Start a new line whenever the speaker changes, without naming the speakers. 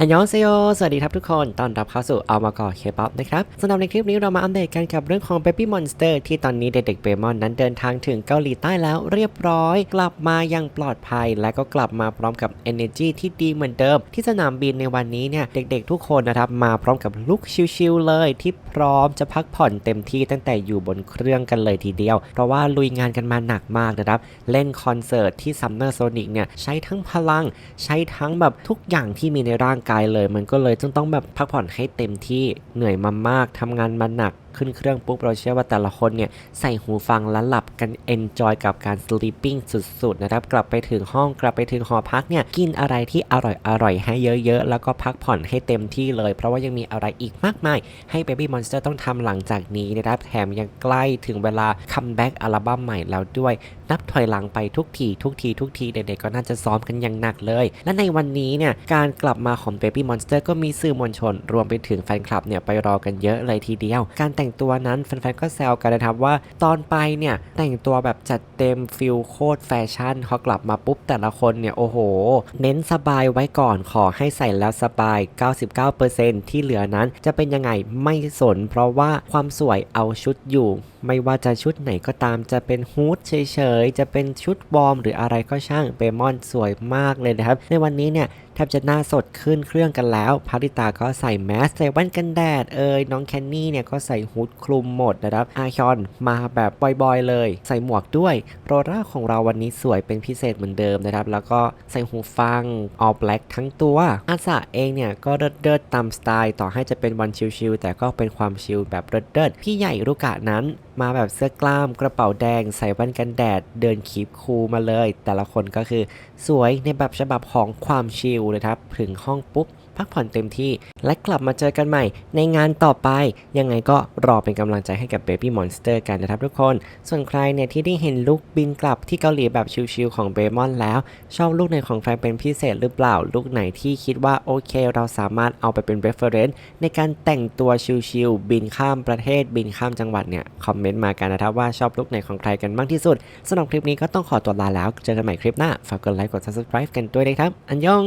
ฮันยองเซโย สวัสดีครับทุกคน ต้อนรับเข้าสู่เอามาก่อเคป๊อปนะครับสำหรับในคลิปนี้เรามาอัปเดตกันกับเรื่องของ Baby Monster ที่ตอนนี้เด็กๆเบมอนนั้นเดินทางถึงเกาหลีใต้แล้วเรียบร้อย กลับมาอย่างปลอดภัย และก็กลับมาพร้อมกับ energy ที่ดีเหมือนเดิม ที่สนามบินในวันนี้เนี่ยเด็กๆทุกคนนะครับมาพร้อมกับลุคชิลๆเลย ที่พร้อมจะพักผ่อนเต็มที่ตั้งแต่อยู่บนเครื่องกันเลยทีเดียว เพราะว่าลุยงานกันมาหนักมากนะครับเล่นคอนเสิร์ตที่ Summer Sonic เนี่ยใช้ทั้งพลัง ใช้ทั้งแบบทุกอย่างที่มีในร่างกายเลย มันก็เลยต้องต้องแบบพักผ่อนให้เต็มที่เหนื่อยมามากทำงานมาหนัก ขึ้นเครื่องปุ๊บเราเชื่อว่าแต่ละคนเนี่ยใส่หูฟังแล้วหลับกันเอนจอยกับการ sleeping สุดๆนะครับ กลับไปถึงห้องกลับไปถึงหอพักเนี่ยกินอะไรที่อร่อยอร่อยให้เยอะๆ แล้วก็พักผ่อนให้เต็มที่เลย เพราะว่ายังมีอะไรอีกมากมาย ให้ Baby Monster ต้องทำหลังจากนี้นะครับแถมยังใกล้ถึงเวลาคัมแบ็กอัลบั้มใหม่แล้วด้วย นับถอยหลังไปทุกทีทุกทีทุกทีเด็กๆก็น่าจะซ้อมกันอย่างหนักเลย และในวันนี้เนี่ยการกลับมาของ Baby Monster ก็มีสื่อมวลชน รวมไปถึงแฟนคลับเนี่ยไปรอกันเยอะเลยทีเดียว การแต่งแต่งตัวนั้นแฟนๆก็แซวกันนะครับว่าตอนไปเนี่ยแต่งตัวแบบจัดเต็มฟิลโคตรแฟชั่นพอกลับมาปุ๊บแต่ละคนเนี่ยโอ้โห เน้นสบายไว้ก่อนขอให้ใส่แล้วสบาย 99%ที่เหลือนั้นจะเป็นยังไงไม่สน เพราะว่าความสวยเอาชุดอยู่ ไม่ว่าจะชุดไหนก็ตามจะเป็นฮูดเฉยๆ จะเป็นชุดวอร์มหรืออะไรก็ช่างเบมอนสวยมากเลยนะครับ ในวันนี้เนี่ย แทบจะหน้าสดขึ้นเครื่องกันแล้วพาริตาก็ใส่แมสใส่แว่นกันแดดเอ่ยน้องแคนนี่เนี่ยก็ใส่ฮูดคลุมหมดนะครับอาชอนมาแบบบอยๆเลย ใส่หมวกด้วย โรราของเราวันนี้สวยเป็นพิเศษเหมือนเดิมนะครับ แล้วก็ใส่หูฟัง all black ทั้งตัว อาสาเองเนี่ยก็เดิดๆตามสไตล์ ต่อให้จะเป็นวันชิลๆแต่ก็เป็นความชิลแบบเดิดๆพี่ใหญ่รุกะนั้นมาแบบเสื้อกล้ามกระเป๋าแดง ใส่แว่นกันแดด เดินคีบคูมาเลย แต่ละคนก็คือสวยในแบบฉบับของความชิลนะครับ ถึงห้องปุ๊บ พักผ่อนเต็มที่ และกลับมาเจอกันใหม่ในงานต่อไป ยังไงก็รอเป็นกำลังใจให้กับ Baby Monster กันนะครับทุกคน ส่วนใครเนี่ยที่ได้เห็นลุคบินกลับที่เกาหลีแบบชิลๆของเบมอนแล้ว ชอบลูกไหนของใครเป็นพิเศษหรือเปล่า ลูกไหนที่คิดว่าโอเค เราสามารถเอาไปเป็น reference ในการแต่งตัวชิลๆบินข้ามประเทศบินข้ามจังหวัดเนี่ยคอมเมนต์มากันนะครับว่าชอบลุคไหนของใครกันมากที่สุดสำหรับคลิปนี้ก็ต้องขอตัวลาแล้ว เจอกันใหม่คลิปหน้า ฝากกดไลค์ กด subscribe กันด้วยนะครับ อันยอง